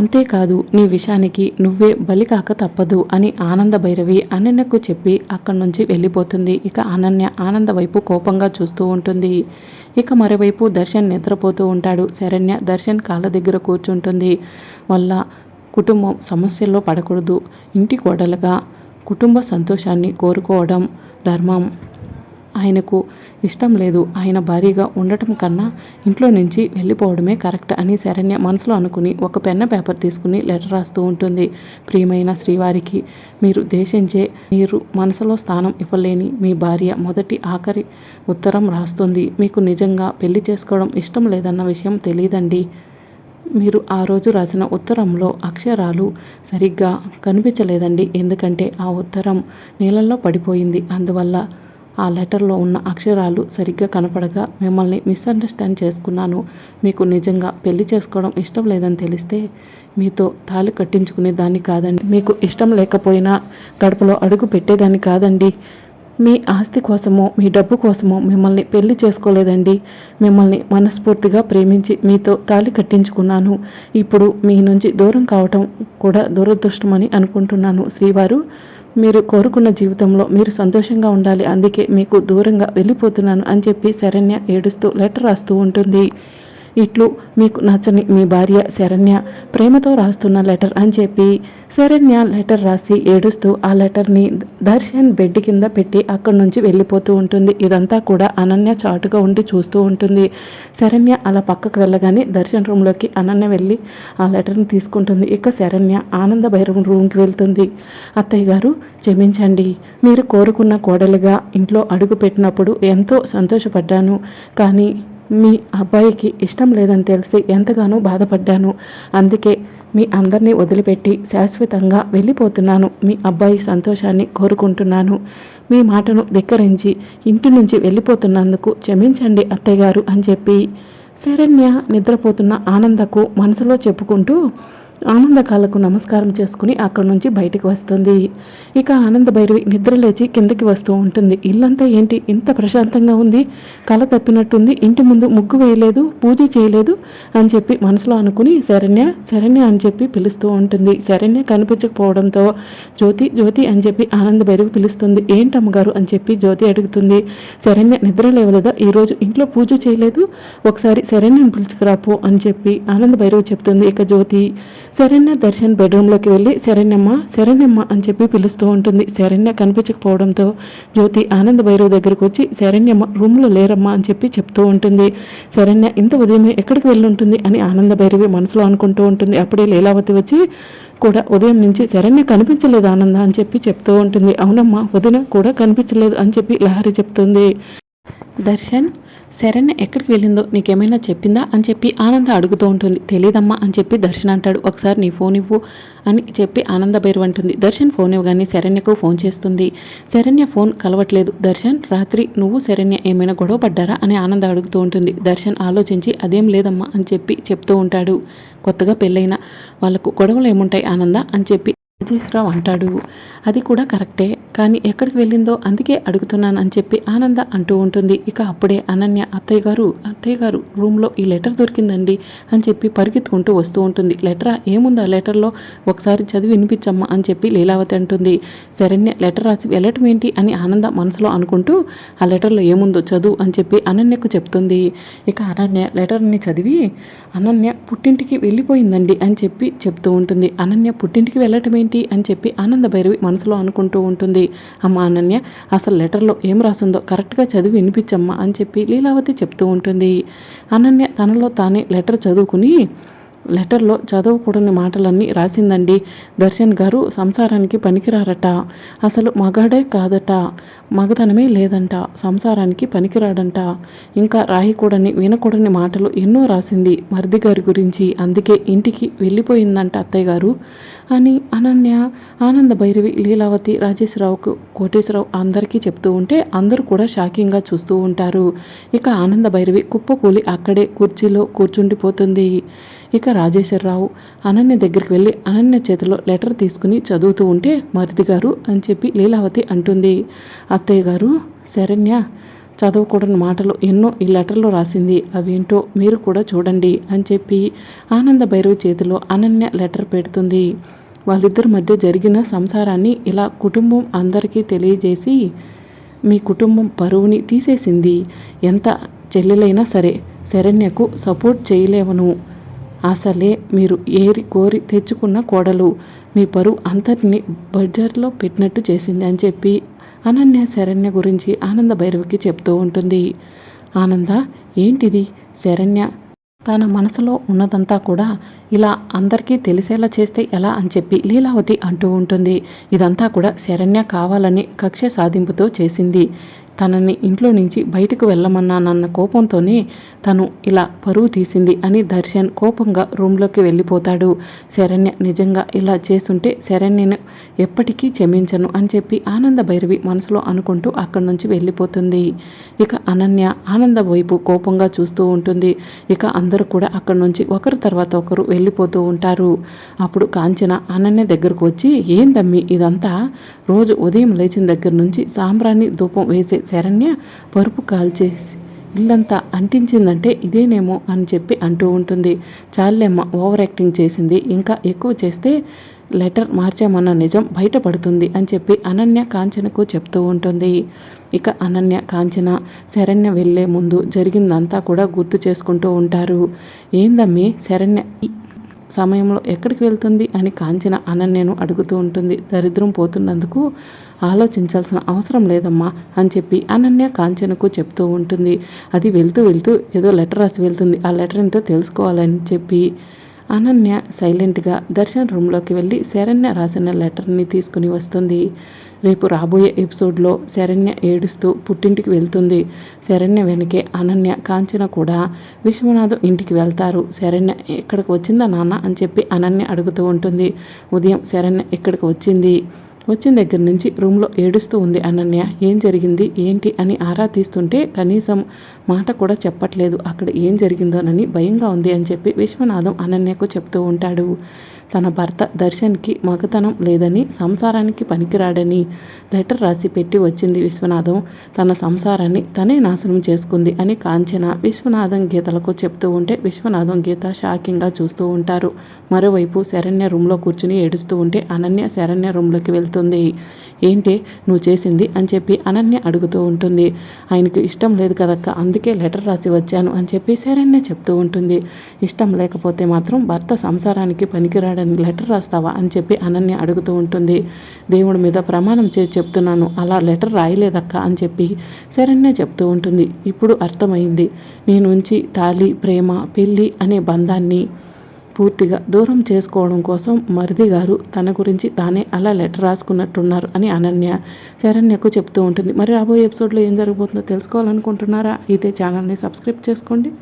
అంతేకాదు నీ విషయానికి నువ్వే బలి కాక తప్పదు అని ఆనంద భైరవి అనన్యకు చెప్పి అక్కడి నుంచి వెళ్ళిపోతుంది. ఇక అనన్య ఆనంద వైపు కోపంగా చూస్తూ ఉంటుంది. ఇక మరోవైపు దర్శన్ నిద్రపోతూ ఉంటాడు. శరణ్య దర్శన్ కాళ్ళ దగ్గర కూర్చుంటుంది. వల్ల కుటుంబం సమస్యల్లో పడకూడదు. ఇంటి కోడలుగా కుటుంబ సంతోషాన్ని కోరుకోవడం ధర్మం. ఆయనకు ఇష్టం లేదు. ఆయన భారీగా ఉండటం కన్నా ఇంట్లో నుంచి వెళ్ళిపోవడమే కరెక్ట్ అని శరణ్య మనసులో అనుకుని ఒక పెన్న పేపర్ తీసుకుని లెటర్ రాస్తూ ఉంటుంది. ప్రియమైన శ్రీవారికి మీరు దేశించే మీరు మనసులో స్థానం ఇవ్వలేని మీ భార్య మొదటి ఆఖరి ఉత్తరం రాస్తుంది. మీకు నిజంగా పెళ్ళి చేసుకోవడం ఇష్టం లేదన్న విషయం తెలియదండి మీరు ఆ రోజు రాసిన ఉత్తరంలో అక్షరాలు సరిగ్గా కనిపించలేదండి. ఎందుకంటే ఆ ఉత్తరం నీళ్ళల్లో పడిపోయింది. అందువల్ల ఆ లెటర్లో ఉన్న అక్షరాలు సరిగ్గా కనపడగా మిమ్మల్ని మిస్అండర్స్టాండ్ చేసుకున్నాను. మీకు నిజంగా పెళ్ళి చేసుకోవడం ఇష్టం లేదని తెలిస్తే మీతో తాళి కట్టించుకునే దాన్ని కాదండి. మీకు ఇష్టం లేకపోయినా గడపలో అడుగు పెట్టేదాన్ని కాదండి. మీ ఆస్తి కోసమో మీ డబ్బు కోసమో మిమ్మల్ని పెళ్ళి చేసుకోలేదండి. మిమ్మల్ని మనస్ఫూర్తిగా ప్రేమించి మీతో తాళి కట్టించుకున్నాను. ఇప్పుడు మీ నుంచి దూరం కావటం కూడా దురదృష్టమని అనుకుంటున్నాను. శ్రీవారు మీరు కోరుకున్న జీవితంలో మీరు సంతోషంగా ఉండాలి. అందుకే మీకు దూరంగా వెళ్ళిపోతున్నాను అని చెప్పి శరణ్య ఏడుస్తూ లెటర్ రాస్తూ ఉంటుంది. ఇట్లు మీకు నచ్చని మీ భార్య శరణ్య ప్రేమతో రాస్తున్న లెటర్ అని చెప్పి శరణ్య లెటర్ రాసి ఏడుస్తూ ఆ లెటర్ని దర్శన్ బెడ్ కింద పెట్టి అక్కడి నుంచి వెళ్ళిపోతూ ఉంటుంది. ఇదంతా కూడా అనన్య చాటుగా ఉండి చూస్తూ ఉంటుంది. శరణ్య అలా పక్కకు వెళ్ళగానే దర్శన్ రూమ్లోకి అనన్య వెళ్ళి ఆ లెటర్ని తీసుకుంటుంది. ఇక శరణ్య ఆనంద భైరవం రూమ్కి వెళ్తుంది. అత్తయ్య గారు క్షమించండి. మీరు కోరుకున్న కోడలుగా ఇంట్లో అడుగు పెట్టినప్పుడు ఎంతో సంతోషపడ్డాను. కానీ మీ అబ్బాయికి ఇష్టం లేదని తెలిసి ఎంతగానో బాధపడ్డాను. అందుకే మీ అందరినీ వదిలిపెట్టి శాశ్వతంగా వెళ్ళిపోతున్నాను. మీ అబ్బాయి సంతోషాన్ని కోరుకుంటున్నాను. మీ మాటను ధిక్కరించి ఇంటి నుంచి వెళ్ళిపోతున్నందుకు క్షమించండి అత్తయ్య గారు అని చెప్పి శరణ్య నిద్రపోతున్న ఆనందకు మనసులో చెప్పుకుంటూ ఆనందకాలకు నమస్కారం చేసుకుని అక్కడి నుంచి బయటికి వస్తుంది. ఇక ఆనంద భైరవి నిద్ర లేచి కిందకి వస్తూ ఉంటుంది. ఇల్లంతా ఏంటి? ఇంత ప్రశాంతంగా ఉంది. కల తప్పినట్టుంది. ఇంటి ముందు ముగ్గు వేయలేదు. పూజ చేయలేదు అని చెప్పి మనసులో అనుకుని శరణ్య శరణ్య అని చెప్పి పిలుస్తూ ఉంటుంది. శరణ్య కనిపించకపోవడంతో జ్యోతి జ్యోతి అని చెప్పి ఆనంద భైరవి పిలుస్తుంది. ఏంటమ్మగారు? అని చెప్పి జ్యోతి అడుగుతుంది. శరణ్య నిద్ర లేవలేదా? ఈరోజు ఇంట్లో పూజ చేయలేదు. ఒకసారి శరణ్యను పిలుచుకురాపో అని చెప్పి ఆనంద భైరవి చెప్తుంది. ఇక జ్యోతి శరణ్య దర్శన్ బెడ్రూమ్లోకి వెళ్ళి శరణ్యమ్మ శరణ్యమ్మ అని చెప్పి పిలుస్తూ ఉంటుంది. శరణ్య కనిపించకపోవడంతో జ్యోతి ఆనంద భైరవ్ దగ్గరకు వచ్చి శరణ్యమ్మ రూమ్లో లేరమ్మా అని చెప్పి చెప్తూ ఉంటుంది. శరణ్య ఇంత ఉదయమే ఎక్కడికి వెళ్ళి ఉంటుంది అని ఆనంద భైరవి మనసులో అనుకుంటూ ఉంటుంది. అప్పుడే లీలావతి వచ్చి కూడా ఉదయం నుంచి శరణ్య కనిపించలేదు ఆనంద అని చెప్పి చెప్తూ ఉంటుంది. అవునమ్మా ఉదయం కూడా కనిపించలేదు అని చెప్పి లహరి చెప్తుంది. దర్శన్ శరణ్య ఎక్కడికి వెళ్ళిందో నీకేమైనా చెప్పిందా? అని చెప్పి ఆనంద అడుగుతూ ఉంటుంది. తెలియదమ్మా అని చెప్పి దర్శన్ అంటాడు. ఒకసారి నీ ఫోన్ ఇవ్వు అని చెప్పి ఆనంద భైరు అంటుంది. దర్శన్ ఫోన్ ఇవ్వగానే శరణ్యకు ఫోన్ చేస్తుంది. శరణ్య ఫోన్ కలవట్లేదు. దర్శన్ రాత్రి నువ్వు శరణ్య ఏమైనా గొడవ పడ్డారా? అని ఆనంద అడుగుతూ ఉంటుంది. దర్శన్ ఆలోచించి అదేం లేదమ్మా అని చెప్పి చెప్తూ ఉంటాడు. కొత్తగా పెళ్ళైన వాళ్ళకు గొడవలు ఏముంటాయి ఆనంద అని చెప్పి రాజేశ్వరరావు అంటాడు. అది కూడా కరెక్టే. కానీ ఎక్కడికి వెళ్ళిందో అందుకే అడుగుతున్నాను అని చెప్పి ఆనంద అంటూ ఉంటుంది. ఇక అప్పుడే అనన్య అత్తయ్య గారు అత్తయ్య గారు రూమ్లో ఈ లెటర్ దొరికిందండి అని చెప్పి పరిగెత్తుకుంటూ వస్తూ ఉంటుంది. లెటరా? ఏముంది? ఆ లెటర్లో ఒకసారి చదివి వినిపించమ్మా అని చెప్పి లీలావతి అంటుంది. శరణ్య లెటర్ రాసి వెళ్ళటం ఏంటి? అని ఆనంద మనసులో అనుకుంటూ ఆ లెటర్లో ఏముందో చదువు అని చెప్పి అనన్యకు చెప్తుంది. ఇక అనన్య లెటర్ని చదివి అనన్య పుట్టింటికి వెళ్ళిపోయిందండి అని చెప్పి చెప్తూ ఉంటుంది. అనన్య పుట్టింటికి వెళ్ళటం ఏంటి? అని చెప్పి ఆనంద భైరవి మనసులో అనుకుంటూ ఉంటుంది. అమ్మ అనన్య అసలు లెటర్లో ఏం రాసిందో కరెక్ట్గా చదివి వినిపించమ్మా అని చెప్పి లీలావతి చెప్తూ ఉంటుంది. అనన్య తనలో తానే లెటర్ చదువుకుని లెటర్లో చదవకూడని మాటలన్నీ రాసిందండి. దర్శన్ గారు సంసారానికి పనికిరారట. అసలు మగాడే కాదట. మగతనమే లేదంట. సంసారానికి పనికిరాడంట. ఇంకా రాయకూడని వినకూడని మాటలు ఎన్నో రాసింది మరిది గారి గురించి. అందుకే ఇంటికి వెళ్ళిపోయిందంట అత్తయ్య గారు. అని అనన్య ఆనంద భైరవి లీలావతి రాజేశ్వరరావుకు కోటేశ్వరరావు అందరికీ చెప్తూ ఉంటే అందరూ కూడా షాకింగ్గా చూస్తూ ఉంటారు. ఇక ఆనంద భైరవి కుప్పకూలి అక్కడే కుర్చీలో కూర్చుండిపోతుంది. ఇక రాజేశ్వరరావు అనన్య దగ్గరికి వెళ్ళి అనన్య చేతిలో లెటర్ తీసుకుని చదువుతూ ఉంటే మరిది గారు అని చెప్పి లీలావతి అంటుంది. అత్తయ్య గారు శరణ్య చదవకూడని మాటలు ఎన్నో ఈ లెటర్లో రాసింది. అవేంటో మీరు కూడా చూడండి అని చెప్పి ఆనంద భైరవి చేతిలో అనన్య లెటర్ పెడుతుంది. వాళ్ళిద్దరి మధ్య జరిగిన సంసారాన్ని ఇలా కుటుంబం అందరికీ తెలియజేసి మీ కుటుంబం పరువుని తీసేసింది. ఎంత చెల్లెలైనా సరే శరణ్యకు సపోర్ట్ చేయలేవను. అసలే మీరు ఏరి కోరి తెచ్చుకున్న కోడలు. మీ పరువు అంతటిని బడ్జర్లో పెట్టినట్టు చేసింది అని చెప్పి అనన్య శరణ్య గురించి ఆనంద భైరవికి చెప్తూ ఉంటుంది. ఆనంద ఏంటిది? శరణ్య తన మనసులో ఉన్నదంతా కూడా ఇలా అందరికీ తెలిసేలా చేస్తే ఎలా అని చెప్పి లీలావతి అంటూ ఉంటుంది. ఇదంతా కూడా శరణ్య కావాలని కక్ష సాధింపుతో చేసింది. తనని ఇంట్లో నుంచి బయటకు వెళ్ళమన్నానన్న కోపంతోనే తను ఇలా పరువు తీసింది అని దర్శన్ కోపంగా రూమ్లోకి వెళ్ళిపోతాడు. శరణ్య నిజంగా ఇలా చేస్తుంటే శరణ్యను ఎప్పటికీ క్షమించను అని చెప్పి ఆనంద భైరవి మనసులో అనుకుంటూ అక్కడి నుంచి వెళ్ళిపోతుంది. ఇక అనన్య ఆనంద వైపు కోపంగా చూస్తూ ఉంటుంది. ఇక అందరూ కూడా అక్కడి నుంచి ఒకరి తర్వాత ఒకరు వెళ్ళిపోతూ ఉంటారు. అప్పుడు కాంచన అనన్య దగ్గరకు వచ్చి ఏందమ్మి ఇదంతా? రోజు ఉదయం లేచిన దగ్గర నుంచి సాంబ్రాణి ధూపం వేసే శరణ్య పరుపు కాల్చేసి ఇల్లంతా అంటించిందంటే ఇదేనేమో అని చెప్పి అంటూ ఉంటుంది. చాలేమ్మ ఓవర్ యాక్టింగ్ చేసింది. ఇంకా ఎక్కువ చేస్తే లెటర్ మార్చామన్న నిజం బయటపడుతుంది అని చెప్పి అనన్య కాంచనకు చెప్తూ ఉంటుంది. ఇక అనన్య కాంచన శరణ్య వెళ్ళే ముందు జరిగిందంతా కూడా గుర్తు చేసుకుంటూ ఉంటారు. ఏందమ్మి శరణ్య సమయంలో ఎక్కడికి వెళ్తుంది అని కాంచన అనన్యను అడుగుతూ ఉంటుంది. దరిద్రం పోతున్నందుకు ఆలోచించాల్సిన అవసరం లేదమ్మా అని చెప్పి అనన్య కాంచనకు చెప్తూ ఉంటుంది. అది వెళ్తూ వెళ్తూ ఏదో లెటర్ రాసి వెళ్తుంది. ఆ లెటర్ ఏంటో తెలుసుకోవాలని చెప్పి అనన్య సైలెంట్గా దర్శన్ రూమ్లోకి వెళ్ళి శరణ్య రాసిన లెటర్ని తీసుకుని వస్తుంది. రేపు రాబోయే ఎపిసోడ్లో శరణ్య ఏడుస్తూ పుట్టింటికి వెళ్తుంది. శరణ్య వెనకే అనన్య కాంచన కూడా విశ్వనాథం ఇంటికి వెళ్తారు. శరణ్య ఇక్కడికి వచ్చిందా నాన్న అని చెప్పి అనన్య అడుగుతూ ఉంటుంది. ఉదయం శరణ్య ఇక్కడికి వచ్చింది? వచ్చిన దగ్గర నుంచి రూమ్లో ఏడుస్తూ ఉంది అనన్య. ఏం జరిగింది? ఏంటి? అని ఆరా తీస్తుంటే కనీసం మాట కూడా చెప్పట్లేదు. అక్కడ ఏం జరిగిందోనని భయంగా ఉంది అని చెప్పి విశ్వనాథం అనన్యకు చెప్తూ ఉంటాడు. తన భర్త దర్శన్కి మగతనం లేదని సంసారానికి పనికిరాడని లెటర్ రాసి పెట్టి వచ్చింది విశ్వనాథం. తన సంసారాన్ని తనే నాశనం చేసుకుంది అని కాంచన విశ్వనాథం గీతలకు చెప్తూ ఉంటే విశ్వనాథం గీత షాకింగ్గా చూస్తూ ఉంటారు. మరోవైపు శరణ్య రూమ్లో కూర్చుని ఏడుస్తూ ఉంటే అనన్య శరణ్య రూమ్లోకి వెళ్తుంది. ఏంటి నువ్వు చేసింది? అని చెప్పి అనన్య అడుగుతూ ఉంటుంది. ఆయనకు ఇష్టం లేదు కదక్క అందుకే లెటర్ రాసి వచ్చాను అని చెప్పి శరణ్య చెప్తూ ఉంటుంది. ఇష్టం లేకపోతే మాత్రం భర్త సంసారానికి పనికిరాడని లెటర్ రాస్తావా అని చెప్పి అనన్య అడుగుతూ ఉంటుంది. దేవుడి మీద ప్రమాణం చేసి చెప్తున్నాను. అలా లెటర్ రాయలేదక్క అని చెప్పి శరణ్య చెప్తూ ఉంటుంది. ఇప్పుడు అర్థమైంది. నీ నుంచి తాలి ప్రేమ పెళ్ళి అనే బంధాన్ని పూర్తిగా దూరం చేసుకోవడం కోసం మరిది గారు తన గురించి తానే అలా లెటర్ రాసుకున్నట్టున్నారు అని అనన్య శరణ్యకు చెప్తూ ఉంటుంది. మరి రాబోయే ఎపిసోడ్లో ఏం జరగబోతుందో తెలుసుకోవాలనుకుంటున్నారా? అయితే ఛానల్ని సబ్స్క్రైబ్ చేసుకోండి.